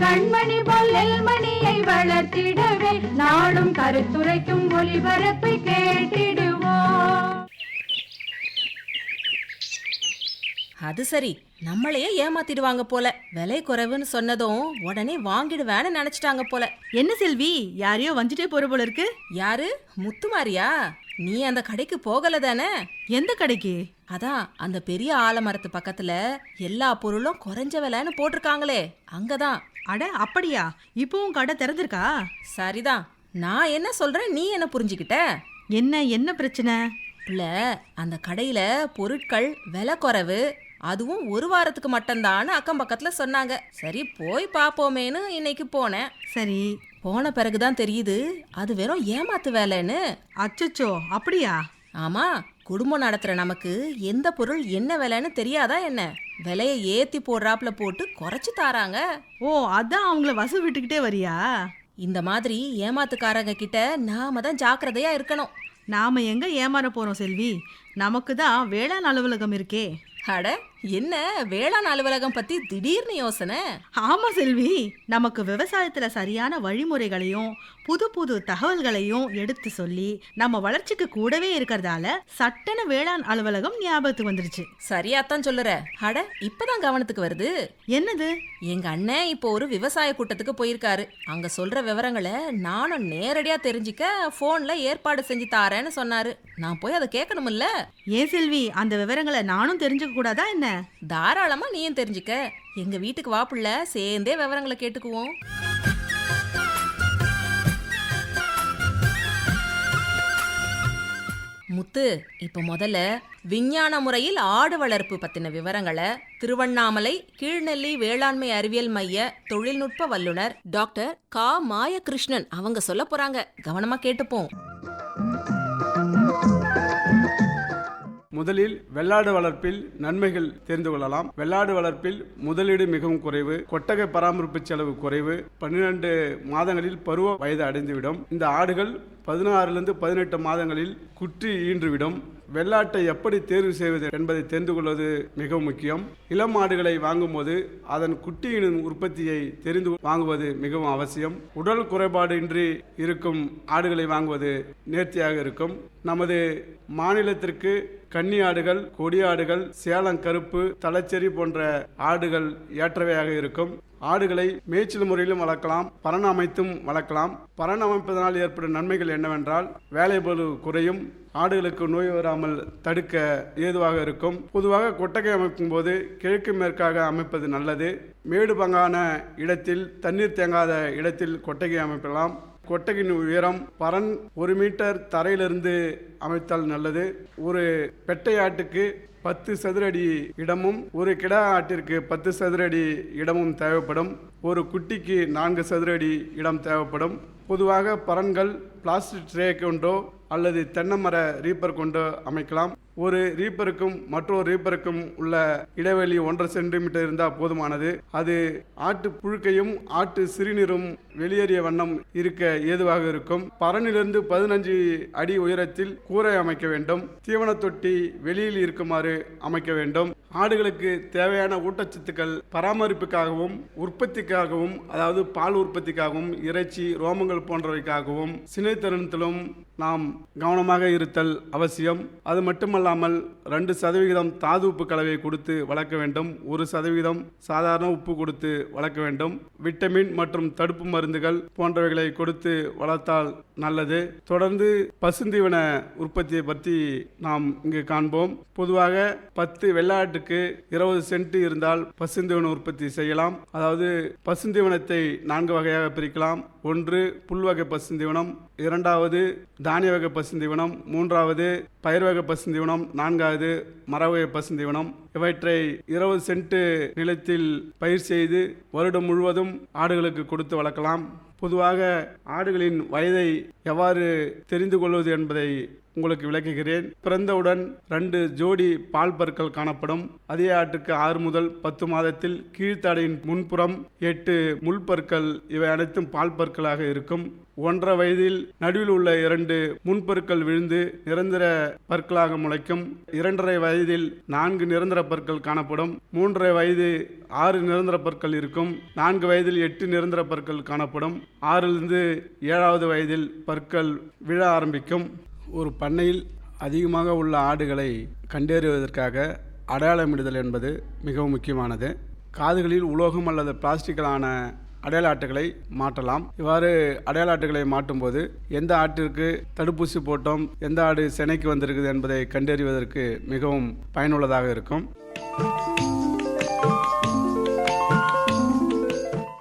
கண்மணி பொல்லல் மணியை வளர்த்திடவே நாடும் கருத்துரைக்கும் ஒளிபரப்பை கேட்டிடுவோம். அது சரி நம்மளையே ஏமாத்திடுவாங்க போல. விலை குறைவுன்னு சொன்னதும் உடனே வாங்கிடுவேன்னு நினைச்சிட்டாங்க போல. என்ன செல்வி யாரையோ வந்துட்டே போற போல இருக்கு? யாரு? முத்துமாரியா? நீ அந்த கடைக்கு போகல தானே? எந்த கடைக்கு? அதான் அந்த பெரிய ஆலமரத்து பக்கத்துல எல்லா பொருளும் குறைஞ்ச விலைன்னு போட்டிருக்காங்களே அங்கதான். அட அப்படியா? இப்பவும் கடை திறந்திருக்கா? சரிதான். நான் என்ன சொல்றேன் நீ என்ன புரிஞ்சுக்கிட்ட? என்ன என்ன பிரச்சனை? புள்ள அந்த கடையில பொருட்கள் விலை குறைவு அதுவும் ஒரு வாரத்துக்கு மட்டும்தான்னு அக்கம் பக்கத்துல சொன்னாங்க. சரி போய் பாப்போமேன்னு இன்னைக்கு போனேன். சரி. போன பிறகுதான் தெரியுது அது வெறும் ஏமாத்து வேலைன்னு. அச்சச்சோ அப்படியா? ஆமா குடும்பம் நடத்துற நமக்கு எந்த பொருள் என்ன விலைன்னு தெரியாதா என்ன? விலையை ஏத்தி போடுறாப்புல போட்டு குறைச்சு தாராங்க. ஓ அதான் அவங்கள வசு விட்டுக்கிட்டே வரியா? இந்த மாதிரி ஏமாத்துக்காரங்க கிட்ட நாம தான் ஜாக்கிரதையா இருக்கணும். நாம எங்க ஏமாற போறோம் செல்வி? நமக்கு தான் வேளாண் அலுவலகம் இருக்கே. அட என்ன வேளாண் அலுவலகம் பத்தி திடீர்னு யோசனை? ஆமா செல்வி நமக்கு விவசாயத்துல சரியான வழிமுறைகளையும் புது புது தகவல்களையும் எடுத்து சொல்லி நம்ம வளர்ச்சிக்கு கூடவே இருக்கிறதால சட்டன வேளாண் அலுவலகம் ஞாபகத்துக்கு வந்துருச்சு. சரியாத்தான் சொல்லுற. அட இப்பதான் கவனத்துக்கு வருது. என்னது? எங்க அண்ணன் இப்போ ஒரு விவசாய கூட்டத்துக்கு போயிருக்காரு. அங்க சொல்ற விவரங்களை நானும் நேரடியா தெரிஞ்சுக்க போன்ல ஏற்பாடு செஞ்சு தாரேன்னு சொன்னாரு. நான் போய் அதை கேட்கணும்ல ஏன் செல்வி அந்த விவரங்களை நானும் தெரிஞ்சுக்க கூடாதா என்ன? தாராளமா நீயும் தெரிஞ்சுக்க. எங்க வீட்டுக்கு வா புள்ள சேர்ந்தே விவரங்களை கேட்டுக்குவோம். முத்து இப்ப முதல்ல விஞ்ஞான முறையில் ஆடு வளர்ப்பு பத்தின விவரங்களை திருவண்ணாமலை கீழ்நெல்லி வேளாண்மை அறிவியல் மைய தொழில்நுட்ப வல்லுனர் டாக்டர் கா. மாயகிருஷ்ணன் அவங்க சொல்ல போறாங்க. கவனமா கேட்டுப்போம். முதலில் வெள்ளாடு வளர்ப்பில் நன்மைகள் தெரிந்து கொள்ளலாம். வெள்ளாடு வளர்ப்பில் முதலீடு மிகவும் குறைவு கொட்டகை பராமரிப்பு செலவு குறைவு பன்னிரண்டு மாதங்களில் பருவ வயது அடைந்துவிடும். இந்த ஆடுகள் பதினாறுலேருந்து பதினெட்டு மாதங்களில் குற்றி ஈன்றுவிடும். வெள்ளாட்டை எப்படி தேர்வு செய்வது என்பதை தெரிந்து கொள்வது மிகவும் முக்கியம். இளம் ஆடுகளை வாங்கும்போது அதன் குட்டியின் உற்பத்தியை தெரிந்து வாங்குவது மிகவும் அவசியம். உடல் குறைபாடு இன்றி இருக்கும் ஆடுகளை வாங்குவது நேர்த்தியாக இருக்கும். நமது மாநிலத்திற்கு கன்னி ஆடுகள் கொடி ஆடுகள் சேலம் கருப்பு தலைச்சேரி போன்ற ஆடுகள் ஏற்றவையாக இருக்கும். ஆடுகளை மேய்ச்சல் முறையிலும் வளர்க்கலாம் பரண அமைத்தும் வளர்க்கலாம். பரண அமைப்பதனால் ஏற்படும் நன்மைகள் என்னவென்றால் வேலைபளு குறையும் ஆடுகளுக்கு நோய் வராமல் தடுக்க ஏதுவாக இருக்கும். பொதுவாக கொட்டகை அமைக்கும் போது கிழக்கு மேற்காக அமைப்பது நல்லது. மேடு பங்கான இடத்தில் தண்ணீர் தேங்காத இடத்தில் கொட்டகை அமைக்கலாம் கொட்டகையின் உயரம் பரன் ஒரு மீட்டர் தரையிலிருந்து அமைத்தால் நல்லது. ஒரு பெட்டை ஆட்டுக்கு பத்து சதுரடி இடமும் ஒரு கிடா ஆட்டிற்கு பத்து சதுரடி இடமும் தேவைப்படும். ஒரு குட்டிக்கு நான்கு சதுரடி இடம் தேவைப்படும். பொதுவாக பரன்கள் பிளாஸ்டிக் ட்ரே கொண்டோ அல்லது தென்னை மர ரீப்பர் கொண்டு அமைக்கலாம். ஒரு ரீப்பருக்கும் மற்றொரு ரீப்பருக்கும் உள்ள இடைவெளி ஒன்றரை சென்டிமீட்டர் இருந்தால் போதுமானது. அது ஆட்டு புழுக்கையும் ஆட்டு சிறுநீரும் வெளியேறிய வண்ணம் இருக்க ஏதுவாக இருக்கும். பரனிலிருந்து பதினஞ்சு அடி உயரத்தில் கூரை அமைக்க வேண்டும். தீவன தொட்டி வெளியில் இருக்குமாறு அமைக்க வேண்டும். ஆடுகளுக்கு தேவையான ஊட்டச்சத்துக்கள் பராமரிப்புக்காகவும் உற்பத்திக்காகவும் அதாவது பால் உற்பத்திக்காகவும் இறைச்சி ரோமங்கள் போன்றவைக்காகவும் சினைத்தருணத்திலும் நாம் கவனமாக இருத்தல் அவசியம். அது மட்டுமல்லாமல் ரெண்டு சதவிகிதம் தாது உப்பு கலவையை கொடுத்து வளர்க்க வேண்டும். ஒரு சதவிகிதம் சாதாரண உப்பு கொடுத்து வளர்க்க வேண்டும். விட்டமின் மற்றும் தடுப்பு மருந்துகள் போன்றவைகளை கொடுத்து வளர்த்தால் நல்லது. தொடர்ந்து பசுந்தீவன உற்பத்தியை பற்றி நாம் இங்கு காண்போம். பொதுவாக பத்து வெள்ளாட்டுக்கு இருபது சென்ட் இருந்தால் பசுந்தீவன உற்பத்தி செய்யலாம். அதாவது பசுந்தீவனத்தை நான்கு வகையாக பிரிக்கலாம். ஒன்று புல்வகை பசுந்தீவனம். இரண்டாவது தானிய வகை பசுந்தீவனம். மூன்றாவது பயிர் வகை பசுந்தீவனம். நான்காவது மரவகை பசுந்தீவனம். இவற்றை இருபது சென்ட் நிலத்தில் பயிர் செய்து வருடம் முழுவதும் ஆடுகளுக்கு கொடுத்து வளர்க்கலாம். பொதுவாக ஆடுகளின் வயதை எவ்வாறு தெரிந்து கொள்வது என்பதை உங்களுக்கு விளக்குகிறேன். பிறந்தவுடன் ரெண்டு ஜோடி பால் பற்கள் காணப்படும். அதே ஆட்டுக்கு ஆறு முதல் பத்து மாதத்தில் கீழ்த்தாடையின் முன்புறம் எட்டு முள்பற்கள் இவை அனைத்தும் பால் பற்களாக இருக்கும். ஒன்றரை வயதில் நடுவில் உள்ள இரண்டு முன்பற்கள் விழுந்து நிரந்தர பற்களாக முளைக்கும். இரண்டரை வயதில் நான்கு நிரந்தர பற்கள் காணப்படும். மூன்றரை வயது ஆறு நிரந்தர பற்கள் இருக்கும். நான்கு வயதில் எட்டு நிரந்தர பற்கள் காணப்படும். ஆறிலிருந்து ஏழாவது வயதில் பற்கள் விழ ஆரம்பிக்கும். ஒரு பண்ணையில் அதிகமாக உள்ள ஆடுகளை கண்டறிவதற்காக அடையாளமிடுதல் என்பது மிகவும் முக்கியமானது. காதுகளில் உலோகம் அல்லது பிளாஸ்டிக்கலான அடையாள அட்டைகளை மாற்றலாம். இவ்வாறு அடையாள அட்டைகளை மாட்டும்போது எந்த ஆட்டிற்கு தடுப்பூசி போட்டோம் எந்த ஆடு சினைக்கு வந்திருக்குது என்பதை கண்டறிவதற்கு மிகவும் பயனுள்ளதாக இருக்கும்.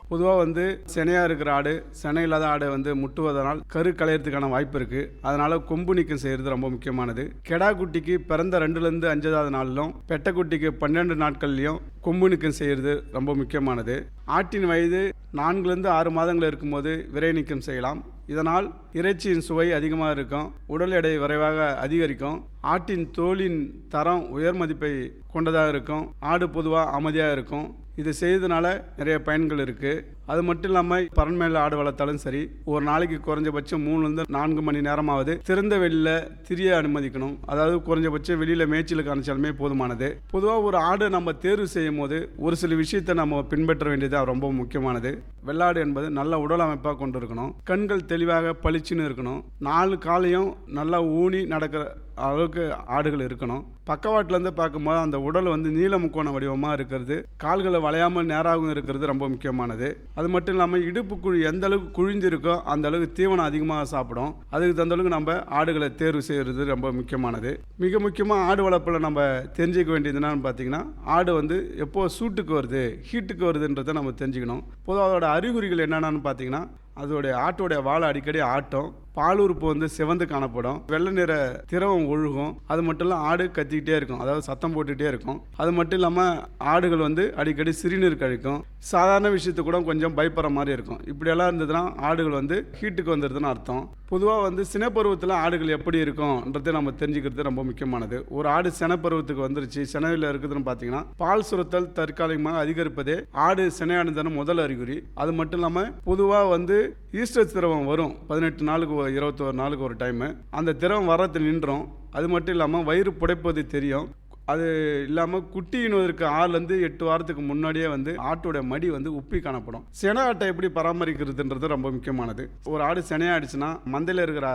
பொதுவாக வந்து சினையாக இருக்கிற ஆடு சினை இல்லாத ஆடை வந்து முட்டுவதனால் கரு களையறதுக்கான வாய்ப்பு இருக்குது அதனால் கொம்பு நீக்கம் செய்கிறது ரொம்ப முக்கியமானது. கெடா குட்டிக்கு பிறந்த ரெண்டுலேருந்து அஞ்சாவது நாளிலும் பெட்டைக்குட்டிக்கு பன்னெண்டு நாட்கள்லையும் கொம்பு நீக்கம் செய்கிறது ரொம்ப முக்கியமானது. ஆட்டின் வயது நான்குலேருந்து ஆறு மாதங்கள் இருக்கும்போது விரை நீக்கம் செய்யலாம். இதனால் இறைச்சியின் சுவை அதிகமாக இருக்கும் உடல் எடை விரைவாக அதிகரிக்கும் ஆட்டின் தோலின் தரம் உயர் மதிப்பை கொண்டதாக இருக்கும் ஆடு பொதுவாக அமைதியாக இருக்கும் இது செய்ததுனால நிறைய பயன்கள் இருக்குது அது மட்டும் இல்லாமல் பரண்மேல ஆடு வளர்த்தாலும் சரி ஒரு நாளைக்கு குறைஞ்சபட்சம் மூணுலேருந்து நான்கு மணி நேரமாவது திறந்த வெளியில் திரிய அனுமதிக்கணும். அதாவது குறைஞ்சபட்சம் வெளியில் மேய்ச்சலுக்கு அனுப்பிச்சாலுமே போதுமானது. பொதுவாக ஒரு ஆடு நம்ம தேர்வு செய்யும் போது ஒரு சில விஷயத்தை நம்ம பின்பற்ற வேண்டியது ரொம்ப முக்கியமானது. வெள்ளாடு என்பது நல்ல உடல் அமைப்பாக கொண்டு இருக்கணும் கண்கள் தெளிவாக பளிச்சுன்னு இருக்கணும். நாலு காலையும் நல்லா ஊனி நடக்கிற அளவுக்கு ஆடுகள் இருக்கணும். பக்கவாட்டிலேருந்து பார்க்கும்போது அந்த உடல் வந்து நீல முக்கோண வடிவமாக இருக்கிறது. கால்களை வளையாமல் நேராகவும் இருக்கிறது ரொம்ப முக்கியமானது. அது மட்டும் இல்லாமல் இடுப்பு குழி எந்த அளவுக்கு குழிஞ்சிருக்கோ அந்த அளவுக்கு தீவனம் அதிகமாக சாப்பிடும். அதுக்கு தகுந்த அளவுக்கு நம்ம ஆடுகளை தேர்வு செய்கிறது ரொம்ப முக்கியமானது. மிக முக்கியமாக ஆடு வளர்ப்பில் நம்ம தெரிஞ்சுக்க வேண்டியது என்னன்னு பார்த்தீங்கன்னா ஆடு வந்து எப்போ சூட்டுக்கு வருது ஹீட்டுக்கு வருதுன்றதை நம்ம தெரிஞ்சுக்கணும். பொதுவாக அதோட அறிகுறிகள் என்னென்னு பார்த்தீங்கன்னா அதோடைய ஆட்டோடைய வாழை அடிக்கடி ஆட்டம். பாலுறுப்பு வந்து சிவந்து காணப்படும். வெள்ளை நிற திரவம் ஒழுகும். அது மட்டும் இல்லாமல் ஆடு கத்திக்கிட்டே இருக்கும். அதாவது சத்தம் போட்டுகிட்டே இருக்கும். அது மட்டும் இல்லாமல் ஆடுகள் வந்து அடிக்கடி சிறுநீர் கழிக்கும். சாதாரண விஷயத்து கூட கொஞ்சம் பயப்படுற மாதிரி இருக்கும். இப்படியெல்லாம் இருந்ததுன்னா ஆடுகள் வந்து ஹீட்டுக்கு வந்துடுதுன்னு அர்த்தம். பொதுவாக வந்து சினப்பருவத்தில் ஆடுகள் எப்படி இருக்கும்ன்றதை நம்ம தெரிஞ்சுக்கிறது ரொம்ப முக்கியமானது. ஒரு ஆடு சினப்பருவத்துக்கு வந்துருச்சு சினையில் இருக்குதுன்னு பார்த்தீங்கன்னா பால் சுரத்தல் தற்காலிகமாக அதிகரிப்பதே ஆடு சினையானதான முதல் அறிகுறி. அது மட்டும் இல்லாமல் பொதுவாக வந்து ஈஸ்டர் திரவம் வரும். பதினெட்டு நாளுக்கு இருபத்தோரு நாளுக்கு ஒரு டைமு அந்த திரவம் வர்றது நின்றோம். அது மட்டும் இல்லாமல் வயிறு புடைப்பது தெரியும். அது இல்லாமல் குட்டியினுவதற்கு ஆறுலேருந்து எட்டு வாரத்துக்கு முன்னாடியே வந்து ஆட்டோட மடி வந்து உப்பி காணப்படும். சென ஆட்டை எப்படி பராமரிக்கிறதுன்றது ரொம்ப முக்கியமானது. ஒரு ஆடு செனையாயிடுச்சுன்னா மந்தையில் இருக்கிற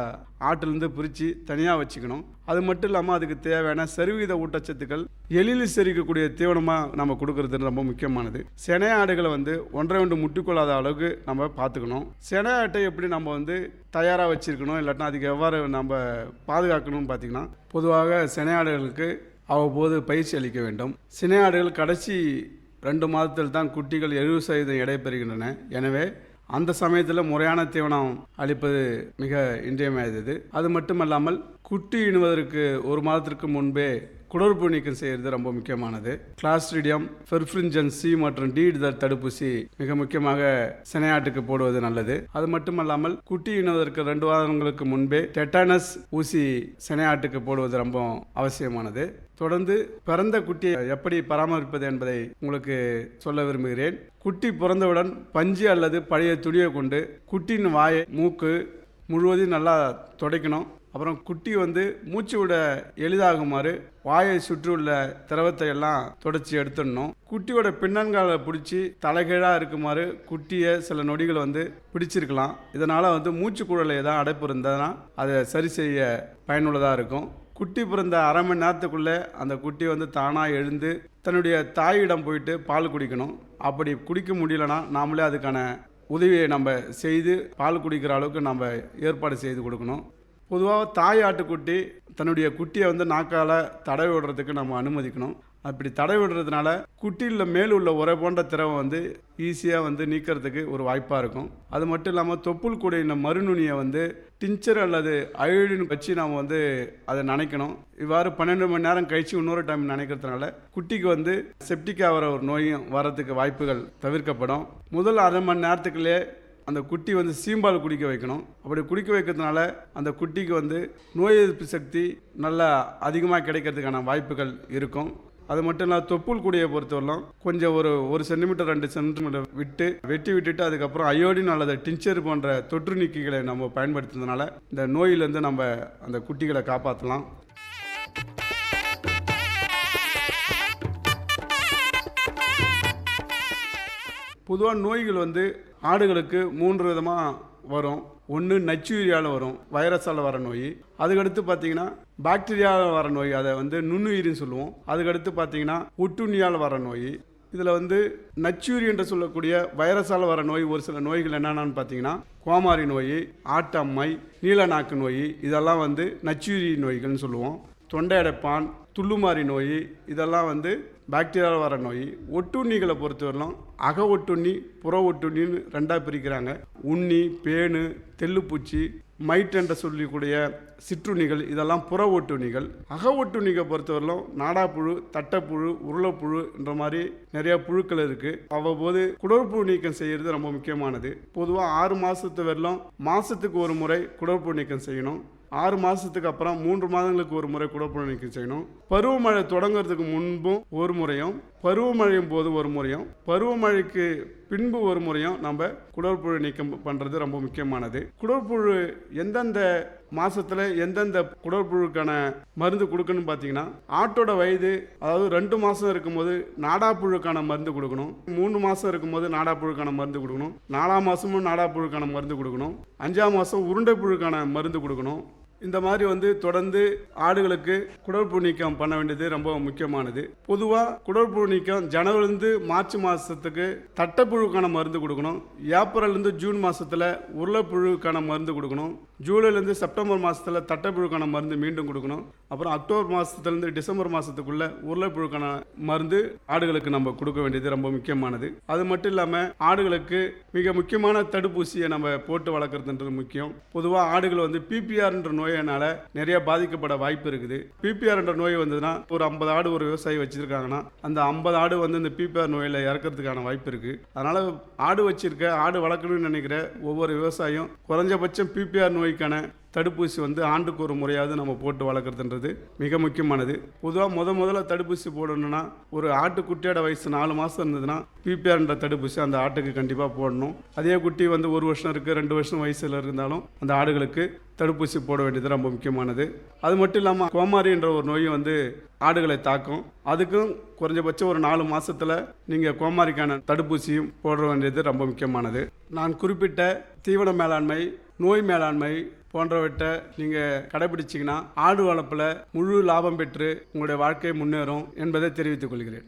ஆட்டிலேருந்து பிரித்து தனியாக வச்சுக்கணும். அது மட்டும் இல்லாமல் அதுக்கு தேவையான சரிவித ஊட்டச்சத்துக்கள் எளிதில் செரிக்கக்கூடிய தீவனமாக நம்ம கொடுக்கறது ரொம்ப முக்கியமானது. செனை ஆடுகளை வந்து ஒன்றை ஒன்று முட்டிக்கொள்ளாத அளவுக்கு நம்ம பார்த்துக்கணும். செனை ஆட்டை எப்படி நம்ம வந்து தயாராக வச்சுருக்கணும் இல்லாட்டினா அதுக்கு எவ்வாறு நம்ம பாதுகாக்கணும்னு பார்த்தீங்கன்னா பொதுவாக செனை ஆடுகளுக்கு அவ்வப்போது பயிற்சி அளிக்க வேண்டும். சினை ஆடுகள் கடைசி ரெண்டு மாதத்தில் தான் குட்டிகள் எழுபது சதவீதம் எடை பெறுகின்றன எனவே அந்த சமயத்தில் முறையான தீவனம் அளிப்பது மிக இன்றியமையாதது. அது மட்டுமல்லாமல் குட்டி இணுவதற்கு ஒரு மாதத்திற்கு முன்பே குடற்பு நீக்கம் செய்கிறது ரொம்ப முக்கியமானது. கிளாஸ்ட்ரிடியம் பெர்ஃப்ரிஞ்சன் சி மற்றும் டி தடுப்பூசி மிக முக்கியமாக சினையாட்டுக்கு போடுவது நல்லது. அது மட்டுமல்லாமல் குட்டி இணுவதற்கு ரெண்டு வாரங்களுக்கு முன்பே டெட்டானஸ் ஊசி சினையாட்டுக்கு போடுவது ரொம்ப அவசியமானது. தொடர்ந்து பிறந்த குட்டியை எப்படி பராமரிப்பது என்பதை உங்களுக்கு சொல்ல விரும்புகிறேன். குட்டி பிறந்தவுடன் பஞ்சு அல்லது பழைய துணியை கொண்டு குட்டியின் வாயை மூக்கு முழுவதும் நல்லா துடைக்கணும். அப்புறம் குட்டி வந்து மூச்சு விட எளிதாகுமாறு வாயை சுற்றியுள்ள திரவத்தை எல்லாம் தொடச்சி எடுத்துடணும். குட்டியோட பின்னன்காலை பிடிச்சி தலைகீழாக இருக்குமாறு குட்டியை சில நொடிகள் வந்து பிடிச்சிருக்கலாம். இதனால் வந்து மூச்சு குழலை ஏதாவது அடைப்பு இருந்ததுன்னா அதை சரி செய்ய பயனுள்ளதாக இருக்கும். குட்டி பிறந்த அரை மணி நேரத்துக்குள்ளே அந்த குட்டி வந்து தானாக எழுந்து தன்னுடைய தாயிடம் போயிட்டு பால் குடிக்கணும். அப்படி குடிக்க முடியலன்னா நாமளே அதுக்கான உதவியை நம்ம செய்து பால் குடிக்கிற அளவுக்கு நம்ம ஏற்பாடு செய்து கொடுக்கணும். பொதுவாக தாய் ஆட்டுக்குட்டி தன்னுடைய குட்டியை வந்து நாக்கால் தடவி விடுறதுக்கு நம்ம அனுமதிக்கணும். அப்படி தடை விடுறதுனால குட்டியில் மேல் உள்ள உரை போன்ற திரவம் வந்து ஈஸியாக வந்து நீக்கிறதுக்கு ஒரு வாய்ப்பாக இருக்கும். அது மட்டும் இல்லாமல் தொப்புள் கூடையின மறுநுனியை வந்து டிஞ்சர் அல்லது அயோடின் வச்சு நாம் வந்து அதை நினைக்கணும். இவ்வாறு பன்னெண்டு மணி நேரம் கழித்து இன்னொரு டைம் நினைக்கிறதுனால குட்டிக்கு வந்து செப்டிக் ஆகிற ஒரு நோயும் வரதுக்கு வாய்ப்புகள் தவிர்க்கப்படும். முதல் அரை மணி நேரத்துக்குள்ளே அந்த குட்டி வந்து சீம்பால் குடிக்க வைக்கணும். அப்படி குடிக்க வைக்கிறதுனால அந்த குட்டிக்கு வந்து நோய் எதிர்ப்பு சக்தி நல்லா அதிகமாக கிடைக்கிறதுக்கான வாய்ப்புகள் இருக்கும். அது மட்டும் இல்லாமல் தொப்புள் குடியை பொறுத்தவரைலாம் கொஞ்சம் ஒரு ஒரு சென்டிமீட்டர் ரெண்டு சென்டிமீட்டர் விட்டு வெட்டி விட்டுட்டு அதுக்கப்புறம் அயோடின் அல்லது டின்ச்சர் போன்ற தொற்று நீக்கிகளை நம்ம பயன்படுத்துறதுனால இந்த நோயிலேருந்து நம்ம அந்த குட்டிகளை காப்பாற்றலாம் பொதுவாக நோய்கள் வந்து ஆடுகளுக்கு மூன்று விதமாக வரும். ஒன்று நச்சுயிரியால் வரும் வைரஸால் வர நோய். அதுக்கடுத்து பார்த்தீங்கன்னா பாக்டீரியாவில் வர நோய் அதை வந்து நுண்ணுயிரின்னு சொல்லுவோம். அதுக்கடுத்து பார்த்தீங்கன்னா ஒட்டுண்ணியால் வர நோய். இதில் வந்து நச்சுயிரி என்று சொல்லக்கூடிய வைரஸால் வர நோய் ஒரு சில நோய்கள் என்னென்னு பார்த்தீங்கன்னா கோமாரி நோய் ஆட்டம்மை நீலநாக்கு நோய் இதெல்லாம் வந்து நச்சுயிரி நோய்கள்னு சொல்லுவோம். தொண்டை அடைப்பான் துள்ளுமாரி நோய் இதெல்லாம் வந்து பாக்டீரியாவில் வர நோய் ஒட்டுண்ணிகளை பொறுத்தவரையிலும் அக ஒட்டுண்ணி புற ஒட்டுண்ணின்னு ரெண்டாக பிரிக்கிறாங்க. உண்ணி பேனு தெல்லுப்பூச்சி மைட் என்ற சொல்லக்கூடிய சிற்றுண்ணிகள் இதெல்லாம் புற ஒட்டுண்ணிகள். அக ஒட்டுண்ணிகளை பொறுத்தவரையிலும் நாடாப்புழு தட்டைப்புழு உருளைப்புழு என்ற மாதிரி நிறைய புழுக்கள் இருக்குது அவ்வப்போது குடற்புழு நீக்கம் செய்கிறது ரொம்ப முக்கியமானது. பொதுவாக ஆறு மாதத்து வரலும் மாதத்துக்கு ஒரு முறை குடற்புழு நீக்கம் செய்யணும். ஆறு மாதத்துக்கு அப்புறம் மூன்று மாதங்களுக்கு ஒரு முறை குடற்புழு நீக்கம் செய்யணும். பருவமழை தொடங்குறதுக்கு முன்பும் ஒரு முறையும் பருவமழையும் போது ஒரு முறையும் பருவமழைக்கு பின்பு ஒரு முறையும் நம்ம குடற்புழு நீக்கம் பண்ணுறது ரொம்ப முக்கியமானது. குடற்புழு எந்தெந்த மாதத்தில் எந்தெந்த குடற்புழுக்கான மருந்து கொடுக்கணும்னு பார்த்தீங்கன்னா ஆட்டோட வயது அதாவது ரெண்டு மாதம் இருக்கும்போது நாடாப்புழுக்கான மருந்து கொடுக்கணும் மூணு மாதம் இருக்கும்போது நாடாப்புழுக்கான மருந்து கொடுக்கணும் நாலாம் மாதமும் நாடாப்புழுக்கான மருந்து கொடுக்கணும் அஞ்சாம் மாதம் உருண்டைப்புழுக்கான மருந்து கொடுக்கணும் இந்த மாதிரி வந்து தொடர்ந்து ஆடுகளுக்கு குடற்புழு நீக்கம் பண்ண வேண்டியது ரொம்ப முக்கியமானது. பொதுவாக குடற்புழு நீக்கம் ஜனவரிலேருந்து மார்ச் மாதத்துக்கு தட்டைப்புழுக்கான மருந்து கொடுக்கணும். ஏப்ரல்லேருந்து ஜூன் மாதத்தில் உருளைப்புழுக்கான மருந்து கொடுக்கணும். ஜூலைலேருந்து செப்டம்பர் மாதத்தில் தட்டைப்புழுக்கான மருந்து மீண்டும் கொடுக்கணும். அப்புறம் அக்டோபர் மாதத்துலேருந்து டிசம்பர் மாதத்துக்குள்ளே உருளைப்புழுக்கான மருந்து ஆடுகளுக்கு நம்ம கொடுக்க வேண்டியது ரொம்ப முக்கியமானது. அது மட்டும் இல்லாமல் ஆடுகளுக்கு மிக முக்கியமான தடுப்பூசியை நம்ம போட்டு வளர்க்குறதுன்றது முக்கியம். பொதுவாக ஆடுகள் வந்து பிபிஆர்ன்ற நோயினால் நிறைய பாதிக்கப்பட வாய்ப்பு இருக்குது. பிபிஆர் என்ற நோய் வந்ததுன்னா ஒரு ஐம்பது ஆடு ஒரு விவசாயி வச்சுருக்காங்கன்னா அந்த ஐம்பது ஆடு வந்து இந்த பிபிஆர் நோயில் இறக்கிறதுக்கான வாய்ப்பு இருக்குது அதனால் ஆடு வச்சுருக்க ஆடு வளர்க்கணும்னு நினைக்கிற ஒவ்வொரு விவசாயம் குறைஞ்சபட்சம் பிபிஆர் நோய் நோய்க்கான தடுப்பூசி வந்து ஆண்டுக்கு ஒரு முறையாவது நம்ம போட்டு வளர்க்குறதுன்றது மிக முக்கியமானது. பொதுவாக முத முதல்ல தடுப்பூசி போடணும்னா ஒரு ஆட்டுக்குட்டியோட வயசு நாலு மாதம் இருந்ததுன்னா பிபிஆர்ன்ற தடுப்பூசி அந்த ஆட்டுக்கு கண்டிப்பாக போடணும். அதே குட்டி வந்து ஒரு வருஷம் இருக்குது ரெண்டு வருஷம் வயசில் இருந்தாலும் அந்த ஆடுகளுக்கு தடுப்பூசி போட வேண்டியது ரொம்ப முக்கியமானது. அது மட்டும் இல்லாமல் கோமாரின்ற ஒரு நோய் வந்து ஆடுகளை தாக்கும். அதுக்கும் குறைஞ்சபட்சம் ஒரு நாலு மாதத்தில் நீங்கள் கோமாரிக்கான தடுப்பூசியும் போட வேண்டியது ரொம்ப முக்கியமானது. நான் குறிப்பிட்ட தீவன மேலாண்மை நோய் மேலாண்மை போன்றவற்றை நீங்கள் கடைபிடிச்சிங்கன்னா ஆடு வளர்ப்பில் முழு லாபம் பெற்று உங்களுடைய வாழ்க்கை முன்னேறும் என்பதை தெரிவித்துக் கொள்கிறேன்.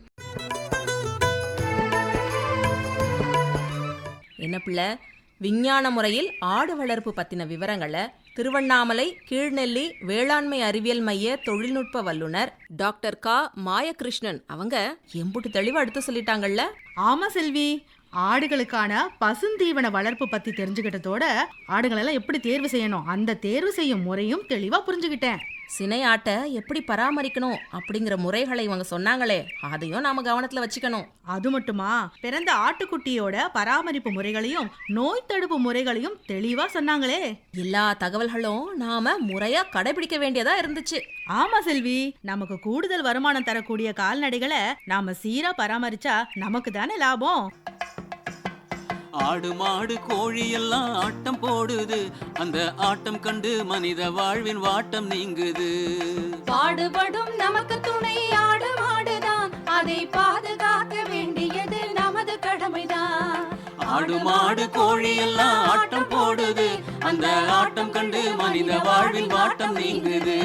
என்ன பிள்ளை? விஞ்ஞான முறையில் ஆடு வளர்ப்பு பத்தின விவரங்களை திருவண்ணாமலை கீழ்நெல்லி வேளாண்மை அறிவியல் மைய தொழில்நுட்ப வல்லுனர் டாக்டர் கா. மாயகிருஷ்ணன் அவங்க எம்புட்டு தெளிவா எடுத்து சொல்லிட்டாங்கல்ல? ஆமா செல்வி. ஆடுகளுக்கான பசுந்தீவன வளர்ப்பு பத்தி தெரிஞ்சுக்கிட்டதோட ஆடுகளெல்லாம் எப்படி தேர்வு செய்யணும்? அந்த தேர்வு செய்யும் முறையும் தெளிவா புரிஞ்சுக்கிட்டேன். சினை ஆட்டை எப்படி பராமரிக்கணும் அப்படிங்கிற முறைகளை இவங்க சொன்னாங்களே அதையும் நாம கவனத்துல வச்சுக்கணும். அது மட்டுமா? பிறந்த ஆட்டுக்குட்டியோட பராமரிப்பு முறைகளையும் நோய் தடுப்பு முறைகளையும் தெளிவா சொன்னாங்களே. எல்லா தகவல்களும் நாம முறையா கடைபிடிக்க வேண்டியதா இருந்துச்சு. ஆமா செல்வி நமக்கு கூடுதல் வருமானம் தரக்கூடிய கால்நடைகளை நாம சீரா பராமரிச்சா நமக்கு தானே லாபம். ஆடு மாடு கோழி எல்லாம் ஆட்டம் போடுது. அந்த ஆட்டம் கண்டு மனித வாழ்வின் வாட்டம் நீங்குது. பாடுபடும் நமக்கு துணை ஆடு மாடுதான். அதை பாதுகாக்க வேண்டியது நமது கடமைதான். ஆடு மாடு கோழி எல்லாம் ஆட்டம் போடுது. அந்த ஆட்டம் கண்டு மனித வாழ்வின் வாட்டம் நீங்குது.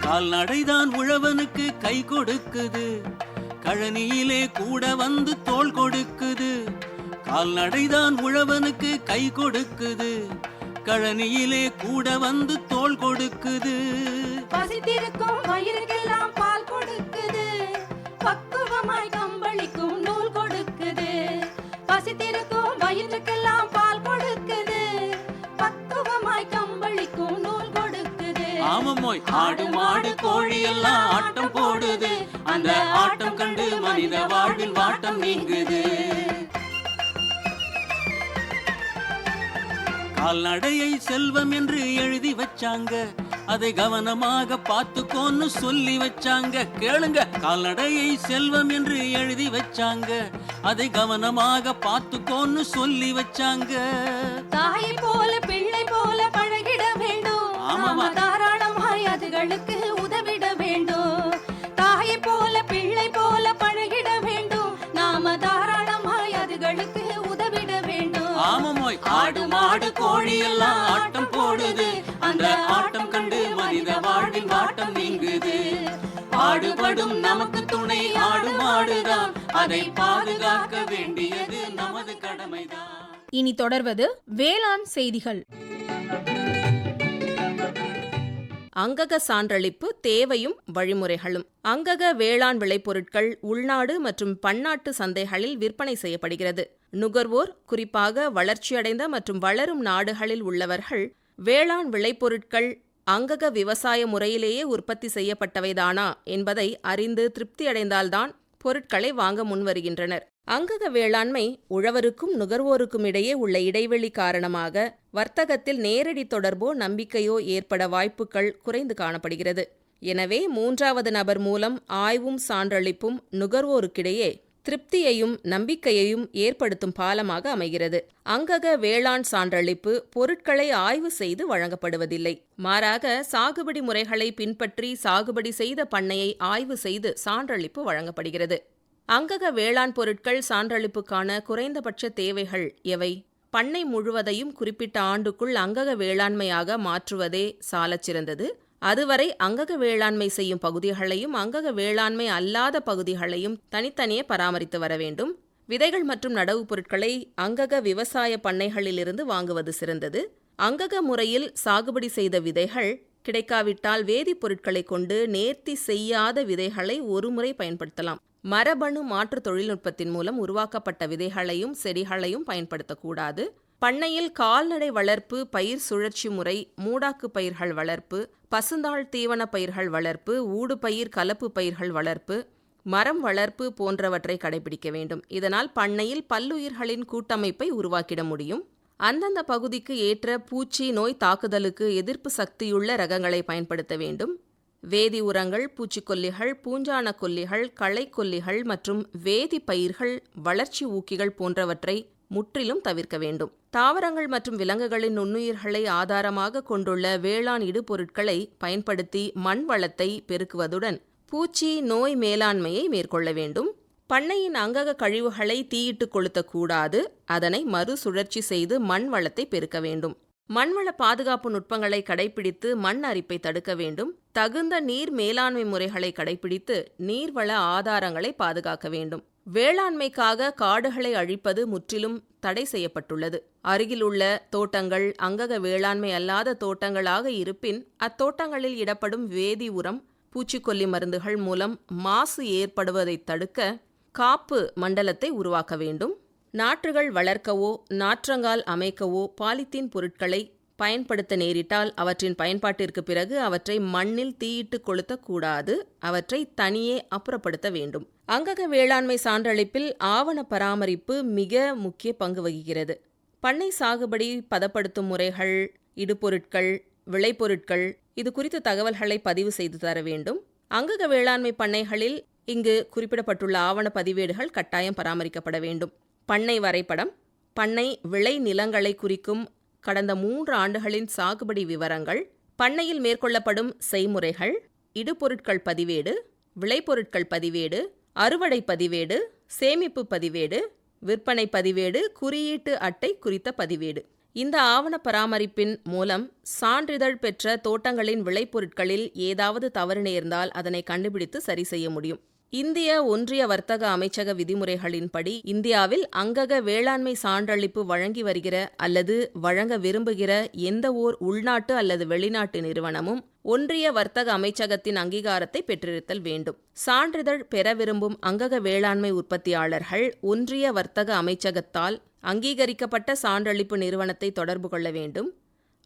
கால்நடைதான் உழவனுக்கு கை கொடுக்குது. கழனியிலே கூட வந்து தோல் கொடுக்குது. கால்நடைதான் உழவனுக்கு கை கொடுக்குது. கழனியிலே கூட வந்து தோல் கொடுக்குது. பசித்திருக்கும் வயிறுக்கெல்லாம் பால் கொடுக்குது. பக்குவமாய் கம்பளிக்கும் நூல் கொடுக்குது. பசித்திருக்கும் வயிறுக்கெல்லாம் நூல் ஆடு மாடு கோழி எல்லாம் ஆட்டம் போடுது. அந்த ஆட்டம் கண்டு மனித வாழ்வின் வாட்டம் நீங்குது. கால்நடையை செல்வம் என்று எழுதி வச்சாங்க. அதை கவனமாக பார்த்துக்கோன்னு சொல்லி வச்சாங்க. கேளுங்க கால்நடையை செல்வம் என்று எழுதி வச்சாங்க. அதை கவனமாக பார்த்துக்கோன்னு சொல்லி வச்சாங்க. தாய் போல மாடு கோழி எல்லாம் ஆட்டம் போடுது. அந்த ஆட்டம் கண்டு மனித வாழ்வின் வாட்டம் நீங்குது பாடுபடும் நமக்கு துணை ஆடு மாடுதான் அதை பாதுகாக்க வேண்டியது நமது கடமைதான். இனி தொடர்வது வேளாண் செய்திகள். அங்கக சான்றளிப்பு தேவையும் வழிமுறைகளும். அங்கக வேளாண் விளைபொருட்கள் உள்நாடு மற்றும் பன்னாட்டு சந்தைகளில் விற்பனை செய்யப்படுகிறது. நுகர்வோர் குறிப்பாக வளர்ச்சியடைந்த மற்றும் வளரும் நாடுகளில் உள்ளவர்கள் வேளாண் விளைபொருட்கள் அங்கக விவசாய முறையிலேயே உற்பத்தி செய்யப்பட்டவைதானா என்பதை அறிந்து திருப்தியடைந்தால்தான் பொருட்களை வாங்க முன்வருகின்றனர். அங்கக வேளாண்மை உழவருக்கும் நுகர்வோருக்கும் இடையே உள்ள இடைவெளி காரணமாக வர்த்தகத்தில் நேரடி தொடர்போ நம்பிக்கையோ ஏற்பட வாய்ப்புகள் குறைந்து காணப்படுகிறது. எனவே மூன்றாவது நபர் மூலம் ஆய்வும் சான்றளிப்பும் நுகர்வோருக்கிடையே திருப்தியையும் நம்பிக்கையையும் ஏற்படுத்தும் பாலமாக அமைகிறது. அங்கக வேளாண் சான்றளிப்பு பொருட்களை ஆய்வு செய்து வழங்கப்படுவதில்லை. மாறாக சாகுபடி முறைகளை பின்பற்றி சாகுபடி செய்த பண்ணையை ஆய்வு செய்து சான்றளிப்பு வழங்கப்படுகிறது. அங்கக வேளாண் பொருட்கள் சான்றளிப்புக்கான குறைந்தபட்ச தேவைகள் எவை? பண்ணை முழுவதையும் குறிப்பிட்ட ஆண்டுக்குள் அங்கக வேளாண்மையாக மாற்றுவதே சாலச்சிறந்தது. அதுவரை அங்கக வேளாண்மை செய்யும் பகுதிகளையும் அங்கக வேளாண்மை அல்லாத பகுதிகளையும் தனித்தனியே பராமரித்து வர வேண்டும். விதைகள் மற்றும் நடவு பொருட்களை அங்கக விவசாய பண்ணைகளிலிருந்து வாங்குவது சிறந்தது. அங்கக முறையில் சாகுபடி செய்த விதைகள் கிடைக்காவிட்டால் வேதிப்பொருட்களை கொண்டு நேர்த்தி செய்யாத விதைகளை ஒருமுறை பயன்படுத்தலாம். மரபணு மாற்று தொழில்நுட்பத்தின் மூலம் உருவாக்கப்பட்ட விதைகளையும் செடிகளையும் பயன்படுத்தக்கூடாது. பண்ணையில் கால்நடை வளர்ப்பு பயிர் சுழற்சி முறை மூடாக்கு பயிர்கள் வளர்ப்பு பசுந்தாள் தீவன பயிர்கள் வளர்ப்பு ஊடுபயிர் கலப்பு பயிர்கள் வளர்ப்பு மரம் வளர்ப்பு போன்றவற்றை கடைபிடிக்க வேண்டும். இதனால் பண்ணையில் பல்லுயிர்களின் கூட்டமைப்பை உருவாக்கிட முடியும். அந்தந்த பகுதிக்கு ஏற்ற பூச்சி நோய் தாக்குதலுக்கு எதிர்ப்பு சக்தியுள்ள ரகங்களை பயன்படுத்த வேண்டும். வேதி உரங்கள் பூச்சிக்கொல்லிகள் பூஞ்சான கொல்லிகள் களைக்கொல்லிகள் மற்றும் வேதி பயிர்கள் வளர்ச்சி ஊக்கிகள் போன்றவற்றை முற்றிலும் தவிர்க்க வேண்டும். தாவரங்கள் மற்றும் விலங்குகளின் நுண்ணுயிர்களை ஆதாரமாக கொண்டுள்ள வேளாண் இடுபொருட்களை பயன்படுத்தி மண் வளத்தை பெருக்குவதுடன் பூச்சி நோய் மேலாண்மையை மேற்கொள்ள வேண்டும். பண்ணையின் அங்கக கழிவுகளை தீயிட்டு கொளுத்தக்கூடாது அதனை மறுசுழற்சி செய்து மண் வளத்தை பெருக்க வேண்டும். மண்வள பாதுகாப்பு நுட்பங்களை கடைபிடித்து மண் அரிப்பை தடுக்க வேண்டும். தகுந்த நீர் மேலாண்மை முறைகளை கடைபிடித்து நீர்வள ஆதாரங்களை பாதுகாக்க வேண்டும். வேளாண்மைக்காக காடுகளை அழிப்பது முற்றிலும் தடை செய்யப்பட்டுள்ளது. அருகிலுள்ள தோட்டங்கள் அங்கக வேளாண்மை அல்லாத தோட்டங்களாக இருப்பின் அத்தோட்டங்களில் இடப்படும் வேதி உரம் பூச்சிக்கொல்லி மருந்துகள் மூலம் மாசு ஏற்படுவதைத் தடுக்க காப்பு மண்டலத்தை உருவாக்க வேண்டும். நாற்றுகள் வளர்க்கவோ நாற்றங்கால் அமைக்கவோ பாலித்தீன் பொருட்களை பயன்படுத்த நேரிட்டால் அவற்றின் பயன்பாட்டிற்கு பிறகு அவற்றை மண்ணில் தீயிட்டு கொளுத்தக்கூடாது. அவற்றை தனியே அப்புறப்படுத்த வேண்டும். அங்கக வேளாண்மை சான்றளிப்பில் ஆவண பராமரிப்பு மிக முக்கிய பங்கு வகிக்கிறது. பண்ணை சாகுபடி பதப்படுத்தும் முறைகள் இடுபொருட்கள் விளைபொருட்கள் இது குறித்த தகவல்களை பதிவு செய்து தர வேண்டும். அங்கக வேளாண்மை பண்ணைகளில் இங்கு குறிப்பிடப்பட்டுள்ள ஆவண பதிவேடுகள் கட்டாயம் பராமரிக்கப்பட வேண்டும். பண்ணை வரைபடம் பண்ணை விளை நிலங்களை குறிக்கும் கடந்த மூன்று ஆண்டுகளின் சாகுபடி விவரங்கள் பண்ணையில் மேற்கொள்ளப்படும் செய்முறைகள் இடுபொருட்கள் பதிவேடு விளைபொருட்கள் பதிவேடு அறுவடை பதிவேடு சேமிப்பு பதிவேடு விற்பனை பதிவேடு குறியீட்டு அட்டை குறித்த பதிவேடு. இந்த ஆவண பராமரிப்பின் மூலம் சான்றிதழ் பெற்ற தோட்டங்களின் விளைபொருட்களில் ஏதாவது தவறு நேர்ந்தால் அதனை கண்டுபிடித்து சரி செய்ய முடியும். இந்திய ஒன்றிய வர்த்தக அமைச்சக விதிமுறைகளின்படி இந்தியாவில் அங்கக வேளாண்மை சான்றளிப்பு வழங்கி வருகிற அல்லது வழங்க விரும்புகிற எந்த ஓர் உள்நாட்டு அல்லது வெளிநாட்டு நிறுவனமும் ஒன்றிய வர்த்தக அமைச்சகத்தின் அங்கீகாரத்தை பெற்றிருத்தல் வேண்டும். சான்றிதழ் பெற விரும்பும் அங்கக வேளாண்மை உற்பத்தியாளர்கள் ஒன்றிய வர்த்தக அமைச்சகத்தால் அங்கீகரிக்கப்பட்ட சான்றளிப்பு நிறுவனத்தை தொடர்பு கொள்ள வேண்டும்.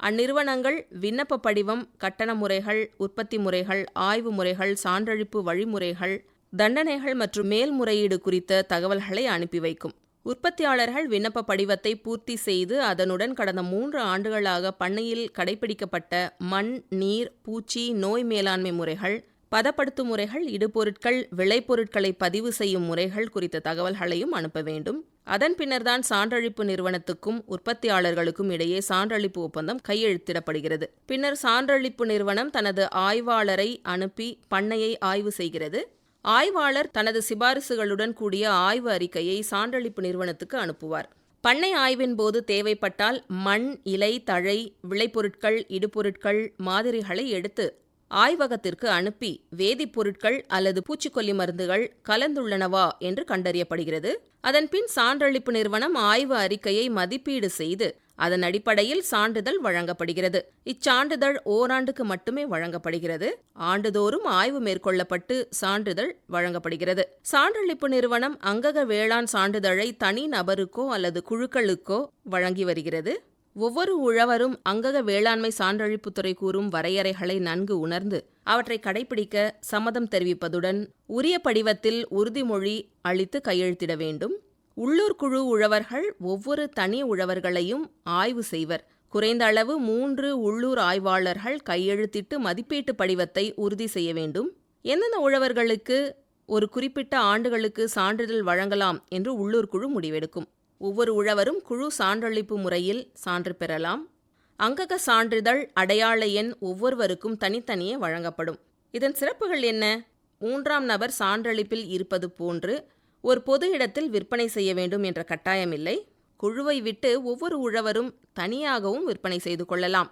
அந்நிறுவனங்கள் விண்ணப்ப படிவம் கட்டண முறைகள் உற்பத்தி முறைகள் ஆய்வு முறைகள் சான்றளிப்பு வழிமுறைகள் தண்டனைகள் மற்றும் மேல்முறையீடு குறித்த தகவல்களை அனுப்பி வைக்கும். உற்பத்தியாளர்கள் விண்ணப்ப படிவத்தை பூர்த்தி செய்து அதனுடன் கடந்த மூன்று ஆண்டுகளாக பண்ணையில் கடைபிடிக்கப்பட்ட மண் நீர் பூச்சி நோய் மேலாண்மை முறைகள் பதப்படுத்தும் முறைகள் இடுபொருட்கள் விளைபொருட்களை பதிவு செய்யும் முறைகள் குறித்த தகவல்களையும் அனுப்ப வேண்டும். அதன் பின்னர்தான் சான்றளிப்பு நிறுவனத்துக்கும் உற்பத்தியாளர்களுக்கும் இடையே சான்றளிப்பு ஒப்பந்தம் கையெழுத்திடப்படுகிறது. பின்னர் சான்றளிப்பு நிறுவனம் தனது ஆய்வாளரை அனுப்பி பண்ணையை ஆய்வு செய்கிறது. ஆய்வாளர் தனது சிபாரிசுகளுடன் கூடிய ஆய்வு அறிக்கையை சான்றளிப்பு நிறுவனத்துக்கு அனுப்புவார். பண்ணை ஆய்வின் போது தேவைப்பட்டால் மண் இலை தழை விளைபொருட்கள் இடுபொருட்கள் மாதிரிகளை எடுத்து ஆய்வகத்திற்கு அனுப்பி வேதிப்பொருட்கள் அல்லது பூச்சிக்கொல்லி மருந்துகள் கலந்துள்ளனவா என்று கண்டறியப்படுகிறது. அதன்பின் சான்றளிப்பு நிறுவனம் ஆய்வு அறிக்கையை மதிப்பீடு செய்து அதன் அடிப்படையில் சான்றிதழ் வழங்கப்படுகிறது. இச்சான்றிதழ் ஓராண்டுக்கு மட்டுமே வழங்கப்படுகிறது. ஆண்டுதோறும் ஆய்வு மேற்கொள்ளப்பட்டு சான்றிதழ் வழங்கப்படுகிறது. சான்றளிப்பு நிறுவனம் அங்கக வேளாண் சான்றிதழை தனி நபருக்கோ அல்லது குழுக்களுக்கோ வழங்கி வருகிறது. ஒவ்வொரு உழவரும் அங்கக வேளாண்மை சான்றளிப்புத்துறை கூறும் வரையறைகளை நன்கு உணர்ந்து அவற்றை கடைபிடிக்க சம்மதம் தெரிவிப்பதுடன் உரிய படிவத்தில் உறுதிமொழி அளித்து கையெழுத்திட வேண்டும். உள்ளூர் குழு உழவர்கள் ஒவ்வொரு தனி உழவர்களையும் ஆய்வு செய்வர். குறைந்த அளவு மூன்று உள்ளூர் ஆய்வாளர்கள் கையெழுத்திட்டு மதிப்பீட்டு படிவத்தை உறுதி செய்ய வேண்டும். எந்தெந்த உழவர்களுக்கு ஒரு குறிப்பிட்ட ஆண்டுகளுக்கு சான்றிதழ் வழங்கலாம் என்று உள்ளூர் குழு முடிவெடுக்கும். ஒவ்வொரு உழவரும் குழு சான்றளிப்பு முறையில் சான்று பெறலாம். அங்கக சான்றிதழ் அடையாள எண் ஒவ்வொருவருக்கும் தனித்தனியே வழங்கப்படும். இதன் சிறப்புகள் என்ன? மூன்றாம் நபர் சான்றளிப்பில் இருப்பது போன்று ஒரு பொது இடத்தில் விற்பனை செய்ய வேண்டும் என்ற கட்டாயமில்லை குழுவை விட்டு ஒவ்வொரு உழவரும் தனியாகவும் விற்பனை செய்து கொள்ளலாம்.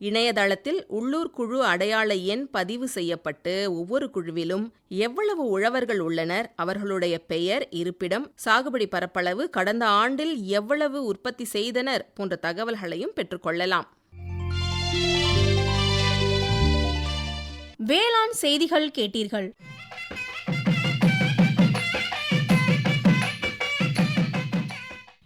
இணையதளத்தில் உள்ளூர் குழு அடையாள எண் பதிவு செய்யப்பட்டு ஒவ்வொரு குழுவிலும் எவ்வளவு உழவர்கள் உள்ளனர் அவர்களுடைய பெயர் இருப்பிடம் சாகுபடி பரப்பளவு கடந்த ஆண்டில் எவ்வளவு உற்பத்தி செய்தனர் போன்ற தகவல்களையும் பெற்றுக்கொள்ளலாம் வேளாண் செய்திகள் கேட்டீர்கள்.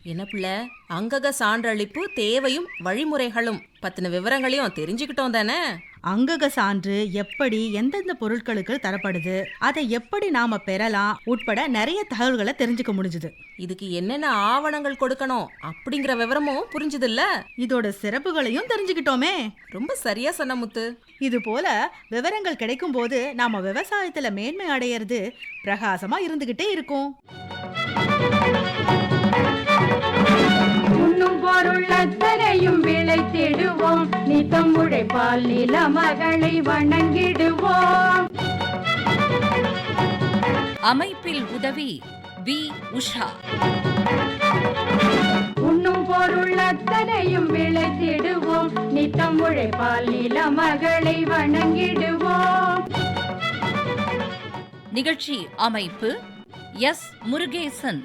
என்ன பிள்ளை? அங்கக சான்றளிப்பு தேவையும் வழிமுறைகளும். பத்தின விவரங்களையும் தெரிஞ்சுக்கிட்டோம் தானே? அங்கக சான்று எப்படி எந்தெந்த பொருட்களுக்கு தரப்படுது அதை எப்படி நாம பெறலாம் உட்பட நிறைய தகவல்களை தெரிஞ்சுக்க முடிஞ்சுது. இதுக்கு என்னென்ன ஆவணங்கள் கொடுக்கணும் அப்படிங்கிற விவரமும் புரிஞ்சுதுல்ல? இதோட சிறப்புகளையும் தெரிஞ்சுக்கிட்டோமே. ரொம்ப சரியா சொன்ன முத்து. இது போல விவரங்கள் கிடைக்கும் போது நாம விவசாயத்துல மேன்மை அடையிறது பிரகாசமா இருந்துகிட்டே இருக்கும். அத்தனையும் விளைத்திடுவோம் நித்தம் உழைப்பால் நில மகளை வணங்கிடுவோம். அமைப்பில் உதவி வி. உஷா. உண்ணும் பொருள் அத்தனையும் விளைத்திடுவோம் நித்தம் உழைப்பால் நில மகளை வணங்கிடுவோம். நிகழ்ச்சி அமைப்பு எஸ். முருகேசன்.